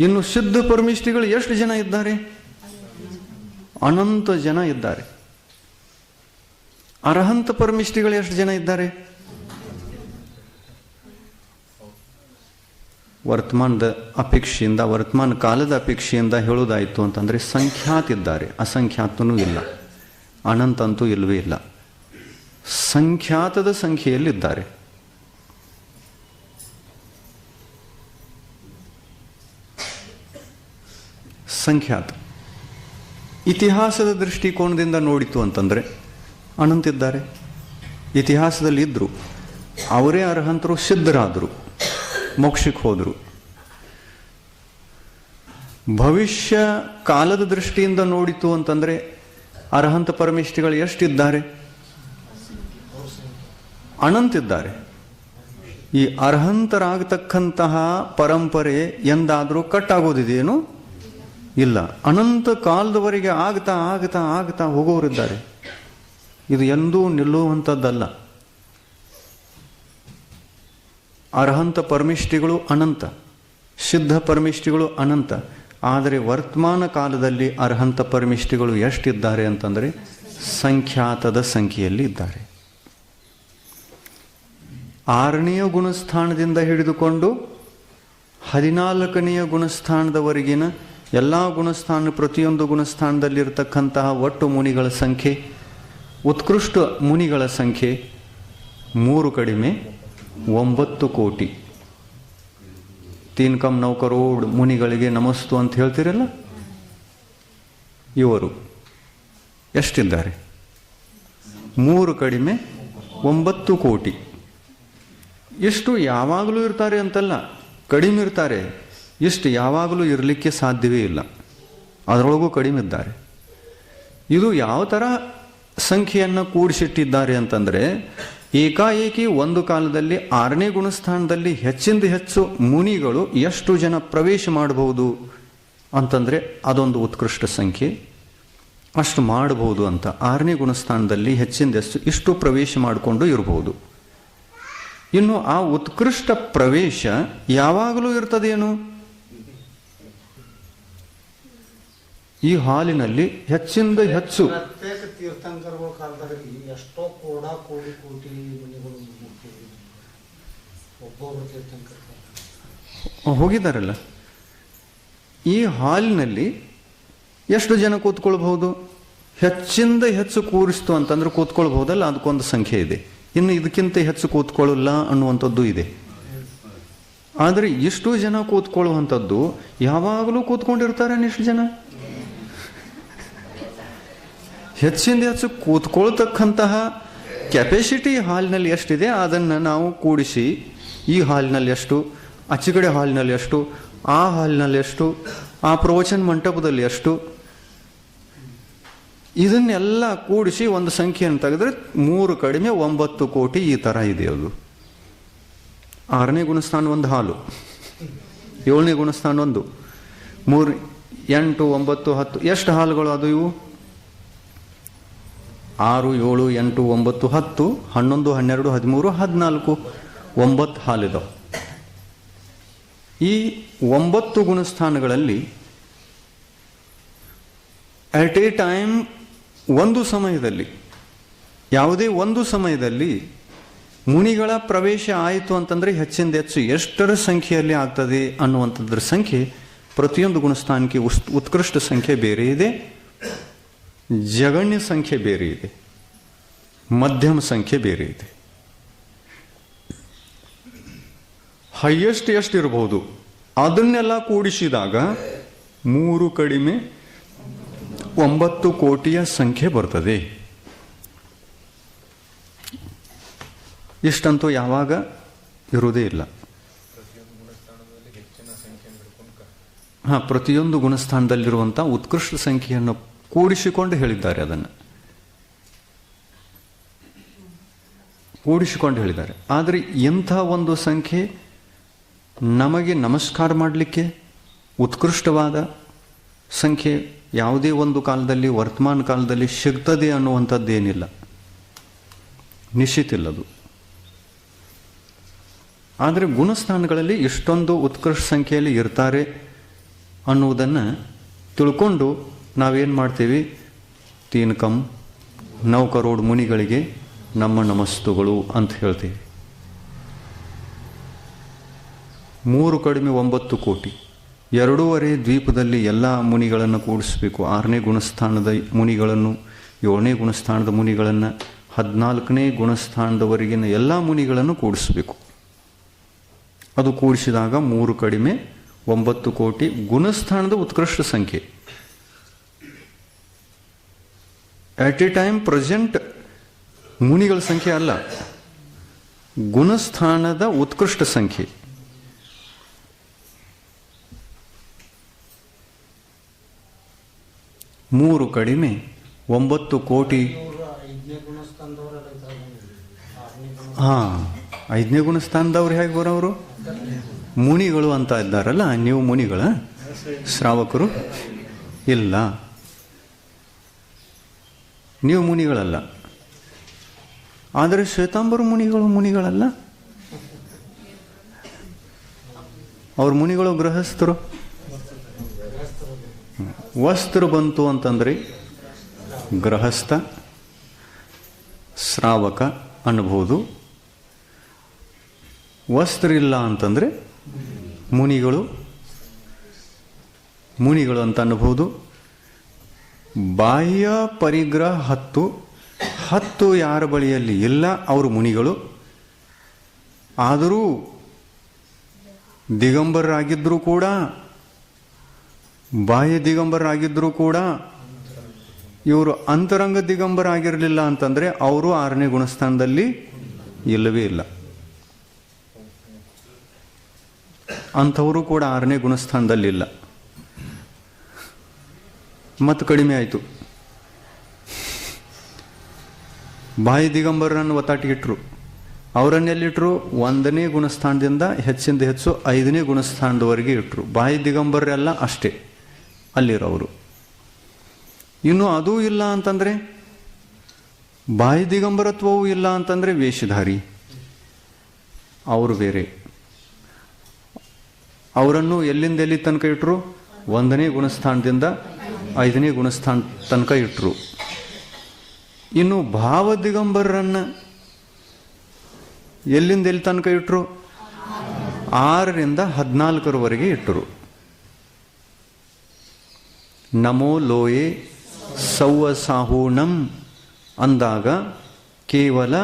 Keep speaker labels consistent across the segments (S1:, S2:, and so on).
S1: ಇನ್ನು ಶುದ್ಧ ಪರಮಿಷ್ಠಿಗಳು ಎಷ್ಟು ಜನ ಇದ್ದಾರೆ? ಅನಂತ ಜನ ಇದ್ದಾರೆ. ಅರ್ಹಂತ ಪರಮಿಷ್ಠಿಗಳು ಎಷ್ಟು ಜನ ಇದ್ದಾರೆ? ವರ್ತಮಾನದ ಅಪೇಕ್ಷೆಯಿಂದ, ವರ್ತಮಾನ ಕಾಲದ ಅಪೇಕ್ಷೆಯಿಂದ ಹೇಳೋದಾಯಿತು ಅಂತಂದರೆ ಸಂಖ್ಯಾತ್ ಇದ್ದಾರೆ. ಅಸಂಖ್ಯಾತನೂ ಇಲ್ಲ. ಅನಂತ ಅಂತೂ ಇಲ್ಲವೇ ಇಲ್ಲ. ಸಂಖ್ಯಾತದ ಸಂಖ್ಯೆಯಲ್ಲಿದ್ದಾರೆ ಸಂಖ್ಯಾತ. ಇತಿಹಾಸದ ದೃಷ್ಟಿಕೋನದಿಂದ ನೋಡಿತು ಅಂತಂದರೆ ಅನಂತಿದ್ದಾರೆ. ಇತಿಹಾಸದಲ್ಲಿ ಇದ್ದರು ಅವರೇ ಅರ್ಹಂತರು, ಸಿದ್ಧರಾದರು. ಮೋಕ್ಷಕ್ಕೆ ಹೋದರು. ಭವಿಷ್ಯ ಕಾಲದ ದೃಷ್ಟಿಯಿಂದ ನೋಡಿತು ಅಂತಂದರೆ ಅರ್ಹಂತ ಪರಮೇಶ್ವರಿಗಳು ಎಷ್ಟಿದ್ದಾರೆ? ಅನಂತಿದ್ದಾರೆ. ಈ ಅರ್ಹಂತರಾಗತಕ್ಕಂತಹ ಪರಂಪರೆ ಎಂದಾದರೂ ಕಟ್ಟಾಗೋದಿದೆಯೇನು? ಇಲ್ಲ. ಅನಂತ ಕಾಲದವರೆಗೆ ಆಗ್ತಾ ಆಗ್ತಾ ಆಗ್ತಾ ಹೋಗೋರಿದ್ದಾರೆ. ಇದು ಎಂದೂ ನಿಲ್ಲುವಂಥದ್ದಲ್ಲ. ಅರ್ಹಂತ ಪರಮಿಷ್ಠಿಗಳು ಅನಂತ. ಸಿದ್ಧ ಪರಮಿಷ್ಠಿಗಳು ಅನಂತ. ಆದರೆ ವರ್ತಮಾನ ಕಾಲದಲ್ಲಿ ಅರ್ಹಂತ ಪರಮಿಷ್ಠಿಗಳು ಎಷ್ಟಿದ್ದಾರೆ ಅಂತಂದರೆ ಸಂಖ್ಯಾತದ ಸಂಖ್ಯೆಯಲ್ಲಿ ಇದ್ದಾರೆ. ಆರನೆಯ ಗುಣಸ್ಥಾನದಿಂದ ಹಿಡಿದುಕೊಂಡು ಹದಿನಾಲ್ಕನೆಯ ಗುಣಸ್ಥಾನದವರೆಗಿನ ಎಲ್ಲ ಗುಣಸ್ಥಾನ ಪ್ರತಿಯೊಂದು ಗುಣಸ್ಥಾನದಲ್ಲಿರ್ತಕ್ಕಂತಹ ಒಟ್ಟು ಮುನಿಗಳ ಸಂಖ್ಯೆ, ಉತ್ಕೃಷ್ಟ ಮುನಿಗಳ ಸಂಖ್ಯೆ ಮೂರು ಕಡಿಮೆ ಒಂಬತ್ತು ಕೋಟಿ. ತೀನ್ ಕಮ್ ನೌ ಕರೋಡ್ ಮುನಿಗಳಿಗೆ ನಮಸ್ತು ಅಂತ ಹೇಳ್ತೀರಲ್ಲ? ಇವರು ಎಷ್ಟಿದ್ದಾರೆ? ಮೂರು ಕಡಿಮೆ ಒಂಬತ್ತು ಕೋಟಿ. ಎಷ್ಟು ಯಾವಾಗಲೂ ಇರ್ತಾರೆ ಅಂತಲ್ಲ, ಕಡಿಮೆ ಇರ್ತಾರೆ. ಇಷ್ಟು ಯಾವಾಗಲೂ ಇರಲಿಕ್ಕೆ ಸಾಧ್ಯವೇ ಇಲ್ಲ. ಅದರೊಳಗೂ ಕಡಿಮೆ ಇದ್ದಾರೆ. ಇದು ಯಾವ ಥರ ಸಂಖ್ಯೆಯನ್ನು ಕೂಡಿಸಿಟ್ಟಿದ್ದಾರೆ ಅಂತಂದರೆ, ಏಕಾಏಕಿ ಒಂದು ಕಾಲದಲ್ಲಿ ಆರನೇ ಗುಣಸ್ಥಾನದಲ್ಲಿ ಹೆಚ್ಚಿಂದ ಹೆಚ್ಚು ಮುನಿಗಳು ಎಷ್ಟು ಜನ ಪ್ರವೇಶ ಮಾಡಬಹುದು ಅಂತಂದರೆ ಅದೊಂದು ಉತ್ಕೃಷ್ಟ ಸಂಖ್ಯೆ. ಅಷ್ಟು ಮಾಡಬಹುದು ಅಂತ ಆರನೇ ಗುಣಸ್ಥಾನದಲ್ಲಿ ಹೆಚ್ಚಿಂದ ಹೆಚ್ಚು ಇಷ್ಟು ಪ್ರವೇಶ ಮಾಡಿಕೊಂಡು ಇರಬಹುದು ಇನ್ನು ಆ ಉತ್ಕೃಷ್ಟ ಪ್ರವೇಶ ಯಾವಾಗಲೂ ಇರ್ತದೇನು? ಈ ಹಾಲಿನಲ್ಲಿ ಹೆಚ್ಚಿಂದ ಹೆಚ್ಚು.
S2: ಪ್ರತ್ಯೇಕ ತೀರ್ಥಂಕರಗಳ ಕಾಲದಲ್ಲಿ ಎಷ್ಟೋ ಕೋಡ ಕೋಟಿ ಕೋಟಿ ಮನೆಗಳು ಮುಟ್ಟಿವೆ. ಒಬ್ಬೊಬ್ಬರು ತೀರ್ಥಂಕರ
S1: ಹೋಗಿದ್ದಾರಲ್ಲ? ಈ ಹಾಲಿನಲ್ಲಿ ಎಷ್ಟು ಜನ ಕೂತ್ಕೊಳ್ಬಹುದು? ಹೆಚ್ಚಿಂದ ಹೆಚ್ಚು ಕೂರಿಸ್ತು ಅಂತಂದ್ರೆ ಕೂತ್ಕೊಳ್ಬಹುದಲ್ಲ? ಅದಕ್ಕೊಂದು ಸಂಖ್ಯೆ ಇದೆ. ಇನ್ನು ಇದಕ್ಕಿಂತ ಹೆಚ್ಚು ಕೂತ್ಕೊಳ್ಳಲ್ಲ ಅನ್ನುವಂಥದ್ದು ಇದೆ. ಆದರೆ ಇಷ್ಟು ಜನ ಕೂತ್ಕೊಳ್ಳುವಂಥದ್ದು ಯಾವಾಗಲೂ ಕೂತ್ಕೊಂಡಿರ್ತಾರೆ ಇಷ್ಟು ಜನ? ಹೆಚ್ಚಿಂದ ಹೆಚ್ಚು ಕೂತ್ಕೊಳ್ತಕ್ಕಂತಹ ಕೆಪಾಸಿಟಿ ಹಾಲಿನಲ್ಲಿ ಎಷ್ಟಿದೆ, ಅದನ್ನು ನಾವು ಕೂಡಿಸಿ, ಈ ಹಾಲಿನಲ್ಲಿ ಎಷ್ಟು, ಅಚ್ಚುಗಡೆ ಹಾಲಿನಲ್ಲಿ ಎಷ್ಟು, ಆ ಹಾಲಿನಲ್ಲಿ ಎಷ್ಟು, ಆ ಪ್ರವಚನ ಮಂಟಪದಲ್ಲಿ ಎಷ್ಟು, ಇದನ್ನೆಲ್ಲ ಕೂಡಿಸಿ ಒಂದು ಸಂಖ್ಯೆಯನ್ನು ತೆಗೆದ್ರೆ ಮೂರು ಕಡಿಮೆ ಒಂಬತ್ತು ಕೋಟಿ ಈ ಥರ ಇದೆ ಅದು. ಆರನೇ ಗುಣಸ್ಥಾನ ಒಂದು ಹಾಲು, ಏಳನೇ ಗುಣಸ್ಥಾನ ಒಂದು ಮೂರು ಎಂಟು, ಒಂಬತ್ತು, ಹತ್ತು, ಎಷ್ಟು ಹಾಲುಗಳು ಅದು ಇವು? ಆರು, ಏಳು, ಎಂಟು, ಒಂಬತ್ತು, ಹತ್ತು, ಹನ್ನೊಂದು, ಹನ್ನೆರಡು, ಹದಿಮೂರು, ಹದಿನಾಲ್ಕು, ಒಂಬತ್ತು ಹಾಲಿದವು. ಈ ಒಂಬತ್ತು ಗುಣಸ್ಥಾನಗಳಲ್ಲಿ ಅಟ್ ಎ ಟೈಮ್ ಒಂದು ಸಮಯದಲ್ಲಿ, ಯಾವುದೇ ಒಂದು ಸಮಯದಲ್ಲಿ ಮುನಿಗಳ ಪ್ರವೇಶ ಆಯಿತು ಅಂತಂದರೆ ಹೆಚ್ಚಿಂದ ಹೆಚ್ಚು ಎಷ್ಟರ ಸಂಖ್ಯೆಯಲ್ಲಿ ಆಗ್ತದೆ ಅನ್ನುವಂಥದ್ರ ಸಂಖ್ಯೆ ಪ್ರತಿಯೊಂದು ಗುಣಸ್ಥಾನಕ್ಕೆ ಉಸ್ ಉತ್ಕೃಷ್ಟ ಸಂಖ್ಯೆ ಬೇರೆ ಇದೆ. ಜಗಣ್ಯ ಸಂಖ್ಯೆ ಬೇರೆ ಇದೆ. ಮಧ್ಯಮ ಸಂಖ್ಯೆ ಬೇರೆ ಇದೆ. ಹೈಯೆಸ್ಟ್ ಎಷ್ಟು ಇರಬಹುದು ಅದನ್ನೆಲ್ಲ ಕೂಡಿಸಿದಾಗ ಮೂರು ಕಡಿಮೆ ಒಂಬತ್ತು ಕೋಟಿಯ ಸಂಖ್ಯೆ ಬರ್ತದೆ. ಇಷ್ಟಂತೂ ಯಾವಾಗ? ಇರುವುದೇ ಇಲ್ಲ. ಹಾಂ, ಪ್ರತಿಯೊಂದು ಗುಣಸ್ಥಾನದಲ್ಲಿರುವಂಥ ಉತ್ಕೃಷ್ಟ ಸಂಖ್ಯೆಯನ್ನು ಕೂಡಿಸಿಕೊಂಡು ಹೇಳಿದ್ದಾರೆ ಅದನ್ನು. ಕೂಡಿಸಿಕೊಂಡು ಹೇಳಿದ್ದಾರೆ. ಆದರೆ ಎಂಥ ಒಂದು ಸಂಖ್ಯೆ ನಮಗೆ ನಮಸ್ಕಾರ ಮಾಡಲಿಕ್ಕೆ ಉತ್ಕೃಷ್ಟವಾದ ಸಂಖ್ಯೆ ಯಾವುದೇ ಒಂದು ಕಾಲದಲ್ಲಿ, ವರ್ತಮಾನ ಕಾಲದಲ್ಲಿ ಸಿಗ್ತದೆ ಅನ್ನುವಂಥದ್ದೇನಿಲ್ಲ. ನಿಶ್ಚಿತ ಇಲ್ಲದು. ಆದರೆ ಗುಣಸ್ಥಾನಗಳಲ್ಲಿ ಇಷ್ಟೊಂದು ಉತ್ಕೃಷ್ಟ ಸಂಖ್ಯೆಯಲ್ಲಿ ಇರ್ತಾರೆ ಅನ್ನುವುದನ್ನು ತಿಳ್ಕೊಂಡು ನಾವೇನು ಮಾಡ್ತೀವಿ? ತೀನ್ ಕಮ್ ನೌ ಕರೋಡ್ ಮುನಿಗಳಿಗೆ ನಮ್ಮ ನಮಸ್ತುಗಳು ಅಂತ ಹೇಳ್ತೀವಿ. ಮೂರು ಕಡಿಮೆ ಒಂಬತ್ತು ಕೋಟಿ. ಎರಡೂವರೆ ದ್ವೀಪದಲ್ಲಿ ಎಲ್ಲ ಮುನಿಗಳನ್ನು ಕೂಡಿಸಬೇಕು. ಆರನೇ ಗುಣಸ್ಥಾನದ ಮುನಿಗಳನ್ನು, ಏಳನೇ ಗುಣಸ್ಥಾನದ ಮುನಿಗಳನ್ನು, ಹದಿನಾಲ್ಕನೇ ಗುಣಸ್ಥಾನದವರೆಗಿನ ಎಲ್ಲ ಮುನಿಗಳನ್ನು ಕೂಡಿಸಬೇಕು. ಅದು ಕೂಡಿಸಿದಾಗ ಮೂರು ಕಡಿಮೆ ಒಂಬತ್ತು ಕೋಟಿ ಗುಣಸ್ಥಾನದ ಉತ್ಕೃಷ್ಟ ಸಂಖ್ಯೆ. ಅಟ್ ಎ ಟೈಮ್ ಪ್ರೆಸೆಂಟ್ ಮುನಿಗಳ ಸಂಖ್ಯೆ ಅಲ್ಲ ಗುಣಸ್ಥಾನದ ಉತ್ಕೃಷ್ಟ ಸಂಖ್ಯೆ ಮೂರು ಕಡಿಮೆ ಒಂಬತ್ತು ಕೋಟಿ ಹಾಂ ಐದನೇ ಗುಣಸ್ಥಾನದವ್ರು ಹೇಗೆ ಬರೋರು ಮುನಿಗಳು ಅಂತ ಇದ್ದಾರಲ್ಲ ನೀವು ಮುನಿಗಳ ಶ್ರಾವಕರು ಇಲ್ಲ ನೀವು ಮುನಿಗಳಲ್ಲ. ಆದರೆ ಶ್ವೇತಾಂಬರ ಮುನಿಗಳು ಮುನಿಗಳಲ್ಲ? ಅವ್ರ ಮುನಿಗಳು ಗೃಹಸ್ಥರು. ವಸ್ತ್ರ ಬಂತು ಅಂತಂದ್ರೆ ಗೃಹಸ್ಥ, ಶ್ರಾವಕ ಅನ್ಬೋದು ವಸ್ತ್ರ ಇಲ್ಲ ಅಂತಂದರೆ ಮುನಿಗಳು ಮುನಿಗಳು ಅಂತ ಅನ್ನಬಹುದು. ಬಾಹ್ಯ ಪರಿಗ್ರಹ ಹತ್ತು. ಹತ್ತು ಯಾರ ಬಳಿಯಲ್ಲಿ? ಇಲ್ಲ ಅವರು ಮುನಿಗಳು. ಆದರೂ ದಿಗಂಬರರಾಗಿದ್ದರೂ ಕೂಡ, ಬಾಹ್ಯ ದಿಗಂಬರರಾಗಿದ್ದರೂ ಕೂಡ, ಇವರು ಅಂತರಂಗ ದಿಗಂಬರ ಆಗಿರಲಿಲ್ಲ ಅಂತಂದರೆ ಅವರು ಆರನೇ ಗುಣಸ್ಥಾನದಲ್ಲಿ ಇಲ್ಲವೇ ಇಲ್ಲ. ಅಂಥವರು ಕೂಡ ಆರನೇ ಗುಣಸ್ಥಾನದಲ್ಲಿಲ್ಲ ಮತ್ತು ಕಡಿಮೆ ಆಯಿತು. ಬಾಯಿ ದಿಗಂಬರರನ್ನು ಒತ್ತಾಟಿಗಿಟ್ರು ಅವರನ್ನೆಲ್ಲಿಟ್ಟರು ಒಂದನೇ ಗುಣಸ್ಥಾನದಿಂದ ಹೆಚ್ಚಿಂದ ಹೆಚ್ಚು ಐದನೇ ಗುಣಸ್ಥಾನದವರೆಗೆ ಇಟ್ಟರು ಬಾಯಿ ದಿಗಂಬರರೆಲ್ಲ ಅಷ್ಟೇ ಅಲ್ಲಿರೋರು. ಇನ್ನು ಅದೂ ಇಲ್ಲ ಅಂತಂದರೆ? ಬಾಯಿ ದಿಗಂಬರತ್ವವೂ ಇಲ್ಲ ಅಂತಂದರೆ ವೇಷಧಾರಿ. ಅವರು ಬೇರೆ. ಅವರನ್ನು ಎಲ್ಲಿಂದ ಎಲ್ಲಿ ತನಕ ಇಟ್ಟರು ಒಂದನೇ ಗುಣಸ್ಥಾನದಿಂದ ಐದನೇ ಗುಣಸ್ಥಾನ ತನಕ ಇಟ್ಟರು ಇನ್ನು ಭಾವ ದಿಗಂಬರರನ್ನು ಎಲ್ಲಿಂದ ಎಲ್ಲಿ ತನಕ ಇಟ್ಟರು ಆರರಿಂದ ಹದಿನಾಲ್ಕರವರೆಗೆ ಇಟ್ಟರು ನಮೋ ಲೋಯೆ ಸೌವ ಅಂದಾಗ ಕೇವಲ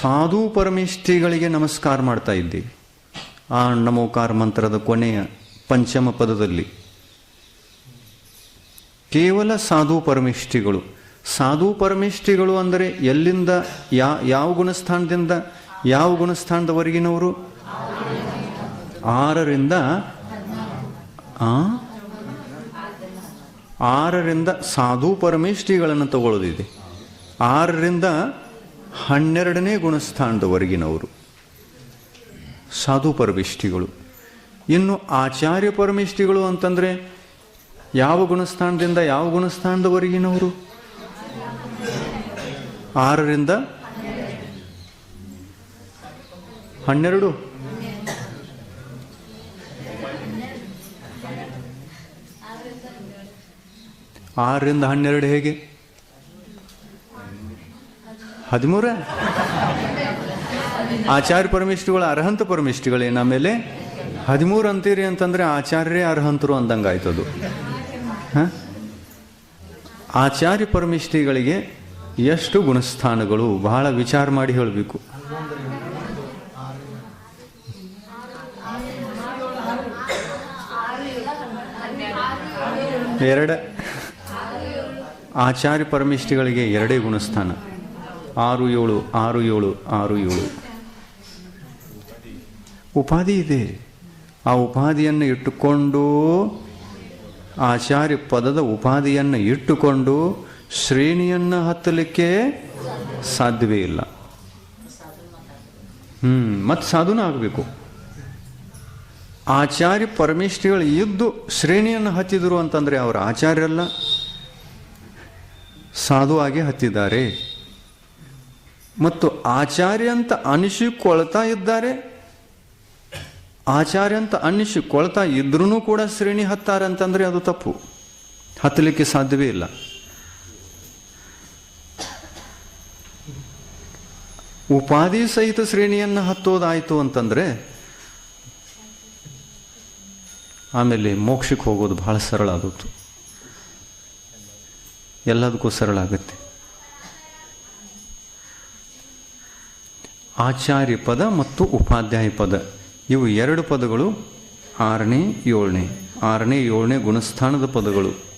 S1: ಸಾಧು ಪರಮೇಷ್ಠಿಗಳಿಗೆ ನಮಸ್ಕಾರ ಮಾಡ್ತಾ ಇದ್ದೀವಿ ಆ ನಮೋಕಾರ ಮಂತ್ರದ ಕೊನೆಯ ಪಂಚಮ ಪದದಲ್ಲಿ. ಕೇವಲ ಸಾಧು ಪರಮೇಷ್ಠಿಗಳು. ಸಾಧು ಪರಮೇಷ್ಠಿಗಳು ಅಂದರೆ ಎಲ್ಲಿಂದ, ಯಾ, ಯಾವ ಗುಣಸ್ಥಾನದಿಂದ, ಯಾವ ಗುಣಸ್ಥಾನದವರೆಗಿನವರು? ಆರರಿಂದ ಆರರಿಂದ ಸಾಧು ಪರಮೇಷ್ಠಿಗಳನ್ನು ತಗೊಳ್ಳೋದಿದೆ. ಆರರಿಂದ ಹನ್ನೆರಡನೇ ಗುಣಸ್ಥಾನದವರೆಗಿನವರು. ಸಾಧು ಪರಮೇಷ್ಠಿಗಳು. ಇನ್ನು ಆಚಾರ್ಯ ಪರಮೇಷ್ಠಿಗಳು ಅಂತಂದರೆ ಯಾವ ಗುಣಸ್ಥಾನದಿಂದ ಯಾವ ಗುಣಸ್ಥಾನದವರೆಗಿನವರು? ಆರರಿಂದ ಹನ್ನೆರಡು. ಆರರಿಂದ ಹನ್ನೆರಡು ಹೇಗೆ? ಹದಿಮೂರ? ಆಚಾರ್ಯ ಪರಮೇಶ್ವರಿಗಳು ಅರ್ಹಂತ ಪರಮೇಶ್ವರಿಗಳೇನ ಮೇಲೆ ಹದಿಮೂರು ಅಂತೀರಿ ಅಂತಂದ್ರೆ ಆಚಾರ್ಯರೇ ಅರ್ಹಂತರು ಅಂದಂಗಾಯ್ತದು? ಆಚಾರ್ಯ ಪರಮೇಶ್ವರಿಗಳಿಗೆ ಎಷ್ಟು ಗುಣಸ್ಥಾನಗಳು? ಬಹಳ ವಿಚಾರ ಮಾಡಿ ಹೇಳಬೇಕು. ಎರಡ. ಆಚಾರ್ಯ ಪರಮೇಶ್ವರಿಗಳಿಗೆ ಎರಡೇ ಗುಣಸ್ಥಾನ. ಆರು ಏಳು ಆರು ಏಳು ಆರು ಏಳು. ಉಪಾಧಿ ಇದೆ. ಆ ಉಪಾಧಿಯನ್ನು ಇಟ್ಟುಕೊಂಡು ಆಚಾರ್ಯ ಪದದ ಉಪಾಧಿಯನ್ನು ಇಟ್ಟುಕೊಂಡು ಶ್ರೇಣಿಯನ್ನು ಹತ್ತಲಿಕ್ಕೆ ಸಾಧ್ಯವೇ ಇಲ್ಲ. ಹ್ಮ್ ಮತ್ತು ಸಾಧುನ ಆಗಬೇಕು. ಆಚಾರ್ಯ ಪರಮೇಶ್ವರಿಗಳು ಇದ್ದು ಶ್ರೇಣಿಯನ್ನು ಹತ್ತಿದರು ಅಂತಂದ್ರೆ ಅವರು ಆಚಾರ್ಯರಲ್ಲ ಸಾಧು ಆಗಿ ಹತ್ತಿದ್ದಾರೆ. ಮತ್ತು ಆಚಾರ್ಯ ಅಂತ ಅನಿಸಿಕೊಳ್ತಾ ಇದ್ದಾರೆ. ಆಚಾರ್ಯ ಅಂತ ಅನ್ನಿಸಿಕೊಳ್ತಾ ಇದ್ರೂ ಕೂಡ ಶ್ರೇಣಿ ಹತ್ತಾರೆ ಅಂತಂದ್ರೆ ಅದು ತಪ್ಪು. ಹತ್ತಲಿಕ್ಕೆ ಸಾಧ್ಯವೇ ಇಲ್ಲ. ಉಪಾಧಿ ಸಹಿತ ಶ್ರೇಣಿಯನ್ನು ಹತ್ತೋದಾಯಿತು ಅಂತಂದ್ರೆ ಆಮೇಲೆ ಮೋಕ್ಷಕ್ಕೆ ಹೋಗೋದು ಬಹಳ ಸರಳ ಆದದ್ದು. ಎಲ್ಲದಕ್ಕೂ ಸರಳ ಆಗುತ್ತೆ. ಆಚಾರ್ಯ ಪದ ಮತ್ತು ಉಪಾಧ್ಯಾಯ ಪದ. ಇವು ಎರಡು ಪದಗಳು ಆರನೇ ಏಳನೇ. ಆರನೇ ಏಳನೇ ಗುಣಸ್ಥಾನದ ಪದಗಳು.